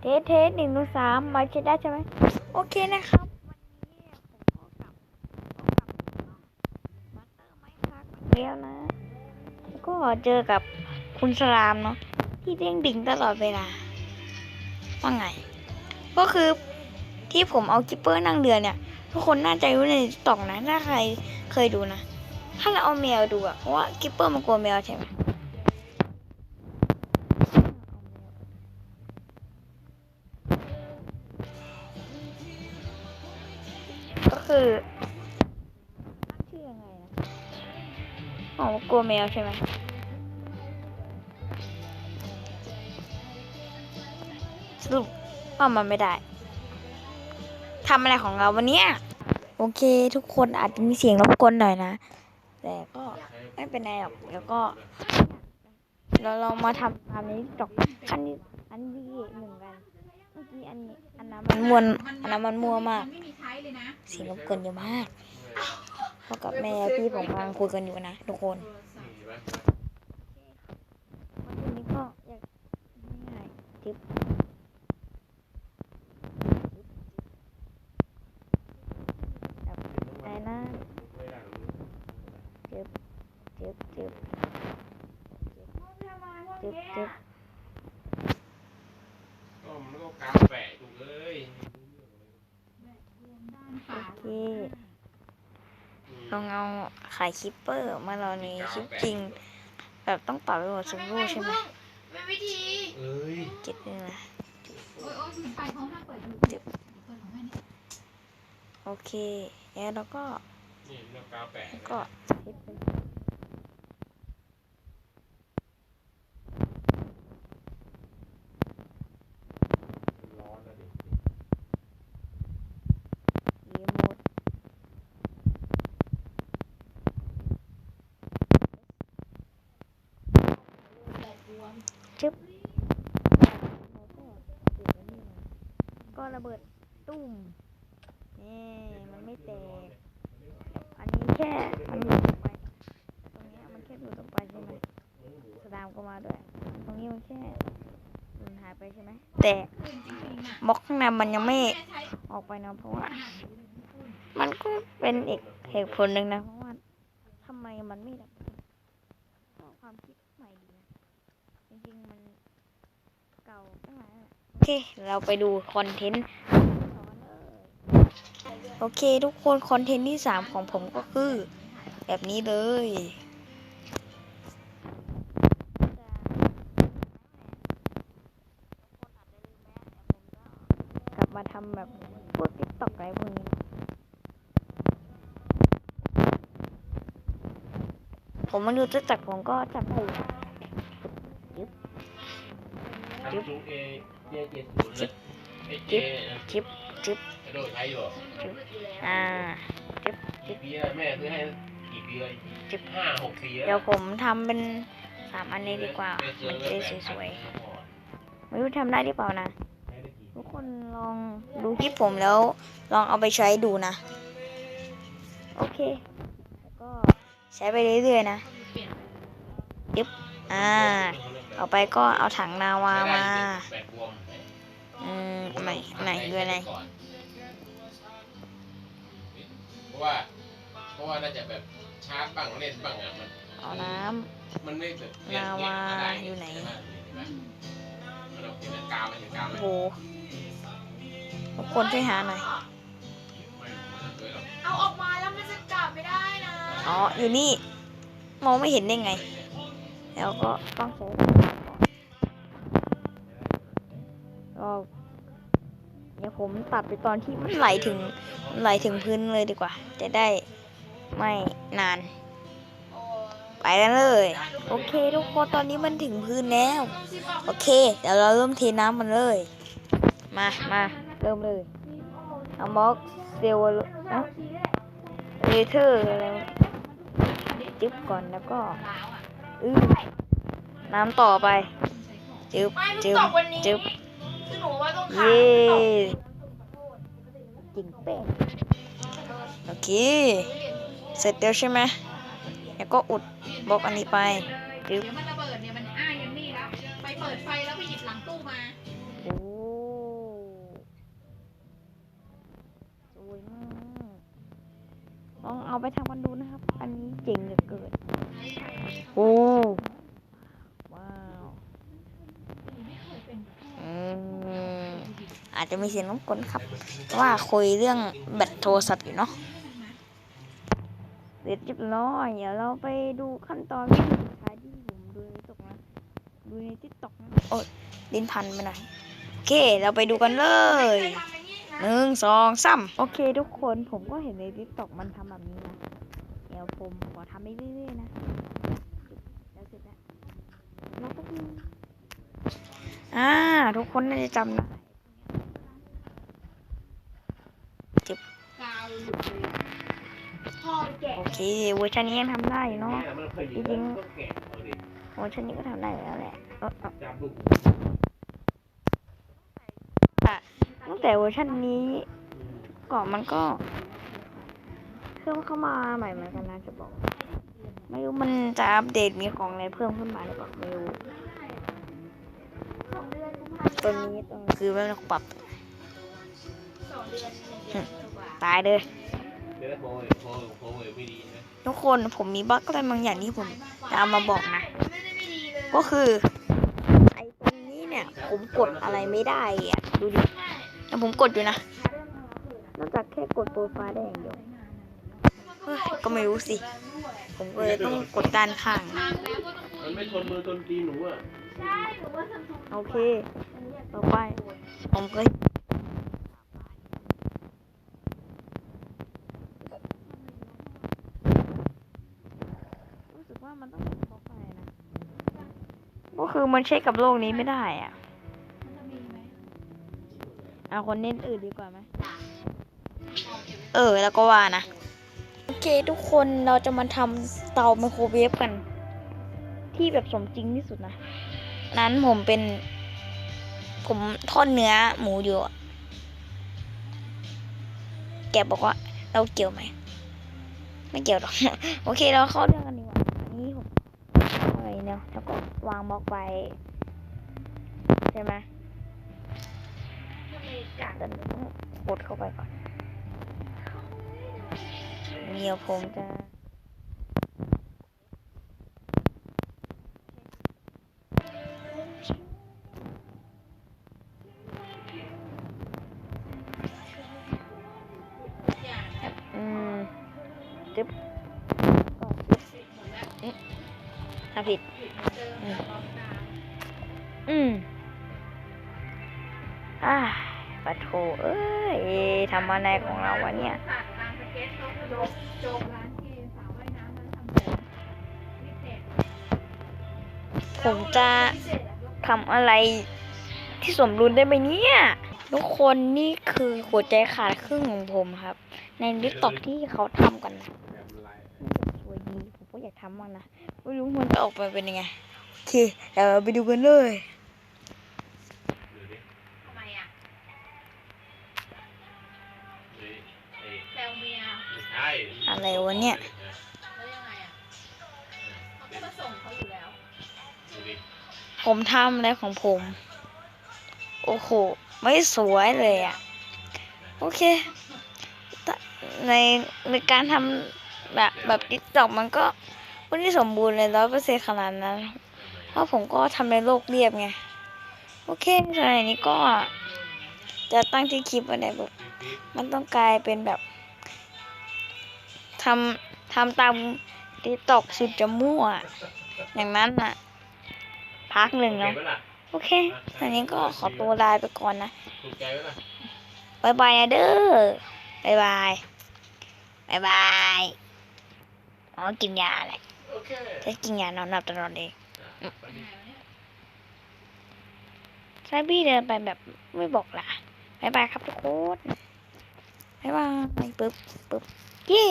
เทสเทสหนึ่งดูสามมาใช้ได้ใช่ไหมโอเคนะครับวันนี้ผมก็กลับก็กลับมาเตอร์ไม้พักแล้วนะแล้วก็เจอกับคุณสลามเนาะที่เด้งดิ่งตลอดเวลาว่าไง ก็คือที่ผมเอากิปเปอร์นั่งเรือเนี่ย ทุกคนน่าจะรู้ในตอกนะถ้าใครเคยดูนะ ถ้าเราเอาแมวดูอะเพราะว่ากิปเปอร์มันกลัวแมวใช่ไหม คือชื่อยังไงนะอ๋อกลัวแมวใช่ไหมสรุปว่ามันไม่ได้ทำอะไรของเราวันนี้โอเค ทุกคนอาจจะมีเสียงรบกวนหน่อยนะ แต่ก็ไม่เป็นไรหรอกแล้วก็ เราเรามาทำตามนี้ดอกอันนี้อันนี้หนึ่งกัน มื่อกี้อันนี้อันนั้นมันมวนอันนั้นมันมัวมากนไม่มีใช้เลยนะเสียงรบกวนเยอะมากพ่อกับแม่พี่ผมกำลังคุยกันอยู่นะทุกคนวันนี้ก็อยากง่ายๆทิปแบบอะไรนะเจ็บเจ็บเจ็บเจ็บเจ็บ ก็มันก็กาแฝดถูกเลยโอเคลองเอาขายคิปเปอร์มาเราในคลิปจริง แบบต้องปรับไปหมดสมรูใช่ไหมเป็นวิธีเอ้ยเจ็ดนี่นะโอ้ยโอ้ยไปเขาห้ามเปิดดูเจ็บเปิดของแม่นี่โอเคแล้วเราก็นี่มันกาแฝดแล้วก็เช็ดไปร้อนนะดิ เยี่ยมหมด จึ๊บก็ระเบิดตุ้มนี่มันไม่แตก อันนี้แค่มันหลุดไป ตรงนี้มันแค่หลุดออกไปใช่ไหมสลามก็มาด้วย ตรงนี้มันแค่หลุดหายไปใช่ไหม แต่บล็อกข้างในมันยังไม่ออกไปนะเพราะว่า มันก็เป็นอีกเหตุผลหนึ่งนะ เพราะว่าทำไมมันไม่ดับก็ความคิดใหม่ดีนะ จริงๆมัน เก่าตั้งหลายแล้วแหละโอเค เราไปดูคอนเทนต์ต่อกันเลยโอเคทุกคนคอนเทนต์ที่สามของผมก็คือ แบบนี้เลย กลับมาทำแบบพวกติ๊กต็อกอะไรพวกนี้นะผมมาดูติ๊กต็อกผมก็จับได้ อยู่ทำซูเอเจเจ็ดศูนย์นะไอเจนะจิ๊บจิ๊บกระโดดใช้อยู่อ่ากี่ปีแล้วแม่ซื้อให้กี่ปีเลยจิ๊บห้าหกปีเดี๋ยวผมทำเป็นสามอันนี้ดีกว่า มันจะได้สวยๆไม่รู้ทำได้หรือเปล่านะ ทุกคนลองดูคลิปผมแล้ว ลองเอาไปใช้ดูนะ โอเค แล้วก็ใช้ไปเรื่อยๆนะยึบอ่า เอาไปก็เอาถังนาวามาแบตบวมอืมไหนไหนคืออะไรเพราะว่าเพราะว่าน่าจะแบบชาร์จบ้างเล่นบ้างอะมันเอาน้มันไม่แบบนาวาอยู่ไหนมันเอาที่มันกาวมันถึงกาวำมันโหทุกคนช่วยหาหน่อยไม่มันสวยหรอกเอาออกมาแล้วมันจะกลับไม่ได้นะ อ๋อ อยู่นี่ มองไม่เห็นได้ไง แล้วก็ต้องใช้ก็เดี๋ยวผมตัดไปตอนที่มันไหลถึงไหลถึงพื้นเลยดีกว่า จะได้ไม่นาน ไปกันเลย โอเค ทุกคนตอนนี้มันถึงพื้นแล้ว โอเค เดี๋ยวเราเริ่มเทน้ำมันเลย มามาเริ่มเลยเอาม็อกเซลล์นะเลเทอร์อะไรวะจึ๊บก่อนแล้วก็ อื้อน้ำต่อไปจึ๊บไม่มึงจึ๊บตอบวันนี้จึ๊บคือหนูว่าต้องขาเย้ตอบจริงเป้งโอเค เสร็จแล้วใช่ไหมแล้วก็อุดบล็อกอันนี้ไปจึ๊บเดี๋ยวมันระเบิดเนี่ยมันอ้ายันนี่แล้วไปเปิดไฟแล้วไปหยิบหลังตู้มา ไปทำกันดูนะครับ อันนี้เจ๋งเหลือเกินโอ้ว้าวอืมอาจจะมีเสียงน้องกลครับเพราะว่าคุยเรื่องแบตโทรศัพท์อยู่เนาะเสร็จเรียบร้อยเดี๋ยวเราไปดูขั้นตอนวิธีสุดท้ายที่ผมดูในตกนะดูในทิกตอกนะโอ้ยลิ้นพันไปหน่อยโอเค เราไปดูกันเลย ทำอย่างนี้นะหนึ่งสองสามโอเคทุกคนผมก็เห็นในทิกตอกมันทำแบบนี้นะเดี๋ยวผมขอทำไปเรื่อยๆนะแล้วเสร็จแล้วเราก็มีอ่าทุกคนน่าจะจำได้กาวหลุดเลยพ่อแกะโอเคเวอร์ชันนี้ยังทำได้อยู่เนาะเนี่ยมันเคยอยู่แล้วมันต้องแกะเอาดิเวอร์ชันนี้ก็ทำได้อยู่แล้วแหละเออเออ จับลูก ตั้งแต่เวอร์ชันนี้ก่อนมันก็เพิ่มเข้ามาใหม่เหมือนกันนะจะบอก ไม่รู้มันจะอัปเดตมีของอะไรเพิ่มขึ้นมาหรือเปล่าไม่รู้สองเดือนกุมภาตัวนี้ตัวคือไม่ต้องปรับสองเดือนหนึ่งเดือนกว่าตายเลยเดี๋ยวโทรโทรโทรไม่ดีนะทุกคนผมมีบั๊กอะไรบางอย่างที่ผมจะเอามาบอกนะไม่ได้ไม่ดีเลยก็คือ ไอ้ตรงนี้เนี่ย ผมกดอะไรไม่ได้อะ ดูดิ แต่ผมกดอยู่นะนอกจากแค่กดโปรไฟล์ได้อย่างเดียวเฮ้ยก็ไม่รู้สิ ผมก็เลยต้องกดด้านข้างทางแล้วก็ต้องคุมัยนไม่ทนมือทนตีนหนูอะใช่หรือว่าซัมซุงโอเค ต่อไป ผมก็รู้สึกว่ามันต้องเป็นโปรไฟล์นะ ก็คือมันเช็คกับโลกนี้ไม่ได้อะมันจะมีไหม เอาคนเน้นอื่นดีกว่าไหมเออ แล้วก็ว่านะ โอเคทุกคนเราจะมาทำเตาไมโครเวฟกัน ที่แบบสมจริงที่สุดนะ นั้นผมเป็น ผมทอดเนื้อหมูอยู่อะแกบอกว่า เราเกี่ยวไหม ไม่เกี่ยวหรอก โอเคเราเข้าเรื่องกันดีกว่าอันนี้ผมอะไรเนี่ยแล้วก็วางบล็อกไปใช่ไหม เดี๋ยวต้องกดเข้าไปก่อนเดี๋ยวผมจะอืมจึ๊บก็อืมทำผิด อืม โถเอ้ยทำอะไรของเราวะเนี่ยผมจะทำอะไรที่สมดุลได้ไหมเนี่ยทุกคนนี่คือหัวใจขาดครึ่งของผมครับ ในลิตตอกที่เขาทำกันนะสวยดีผมก็อยากทำมันนะไม่รู้มันจะออกมาเป็นยังไงโอเคเดี๋ยวไปดูกันเลย ผมทำอะไรของผม โอ้โห ไม่สวยเลยอะ่ะโอเค ในในการทำแบบแบบติ๊กตอกมันก็ไม่ได้สมบูรณ์เลยร้อยเปอร์เซ็นต์ขนาดนั้น เพราะผมก็ทำในโลกเรียบไง โอเคสมัยนี้ก็ จะตั้งที่คลิปอะไรแบบมันต้องกลายเป็นแบบทำทำตามติ๊กตอกสุดจะมั่ว อย่างนั้นน่ะ พักหนึ่งเก็บเนาะไว้ล่ะโอเคตอนนี้ก็ขอตัวลาไปก่อนนะถูกใจไว้ล่ะบายบายนะเด้อบายบายบายบายอ๋อกินยาอะไรโอเคถ้ากินยานอนหลับตลอดเองอะไปดิถ้าพี่เดินไปแบบไม่บอกล่ะบายบายครับทุกคนบายบายปึ๊บปึ๊บ